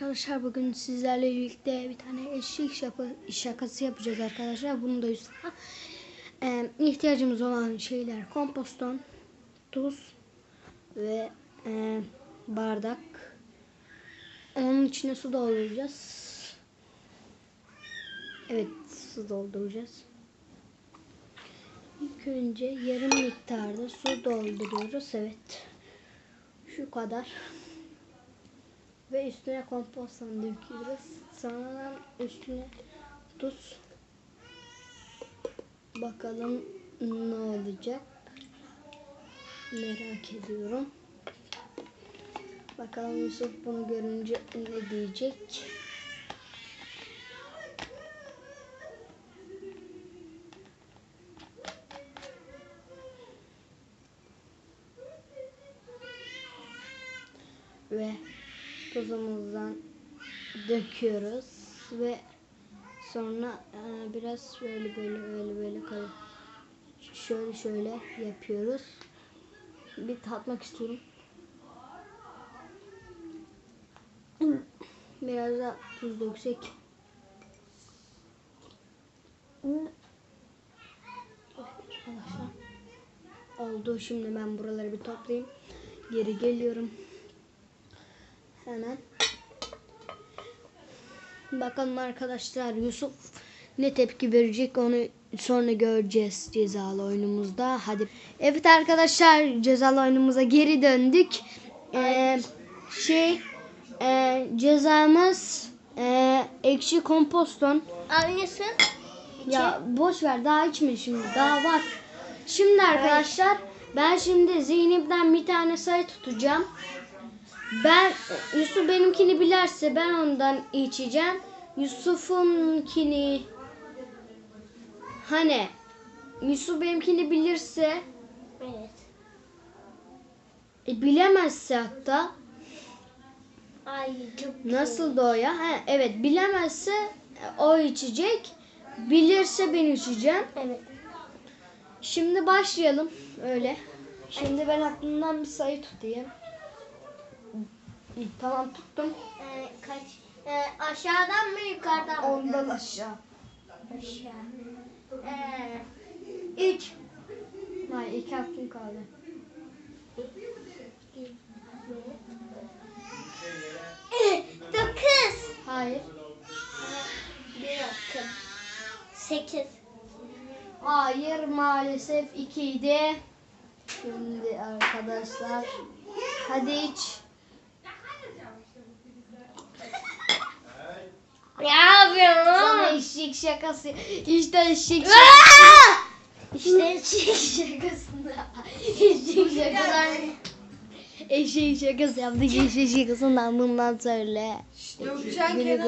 Arkadaşlar bugün sizlerle birlikte bir tane eşek şaka, şakası yapacağız arkadaşlar. Bunu da Yusuf'a. Ee, ihtiyacımız olan şeyler komposton, tuz ve e, bardak. Onun içine su dolduracağız. Evet su dolduracağız. İlk önce yarım miktarda su dolduruyoruz. Evet. Şu kadar. Ve üstüne komposttan döküyoruz. Sonra üstüne tuz. Bakalım ne olacak. Merak ediyorum. Bakalım Yusuf bunu görünce ne diyecek. Ve tuzumuzdan döküyoruz ve sonra e, biraz böyle böyle böyle böyle şöyle şöyle yapıyoruz. Bir tatmak istiyorum. Biraz da tuz döksek. Oldu. Şimdi ben buraları bir toplayayım. Geri geliyorum. Hemen. Bakalım arkadaşlar Yusuf ne tepki verecek onu sonra göreceğiz cezalı oyunumuzda. Hadi. Evet arkadaşlar cezalı oyunumuza geri döndük. Ee, şey e, cezamız e, ekşi komposton. Aynısı. Ya boş ver daha içme şimdi daha var. Şimdi arkadaşlar ben şimdi Zeynep'ten bir tane sayı tutacağım. Ben Yusuf benimkini bilerse ben ondan içeceğim. Yusuf'unkini hani Yusuf benimkini bilirse Evet. e, bilemezse hatta Ay çok nasıl da o ya? Ha, evet bilemezse e, o içecek. Bilirse ben içeceğim. Evet. Şimdi başlayalım öyle. Şimdi ben aklımdan bir sayı tutayım. Hı, Tamam tuttum. Ee, kaç? Ee, aşağıdan mı yukarıdan mı? Ondan aşağı. Aşağı. Ee, üç. Hayır iki hakkım kaldı. Dokuz. Hayır. Bir dakika. Sekiz. Hayır maalesef ikiydi. Şimdi arkadaşlar. Hadi iç. Eşek şakası. İşte eşek şakası. İşte eşek şakasında. Eşek şakası. Eşek şakası yaptık. Eşek şakasından bundan söyle. Güle güle.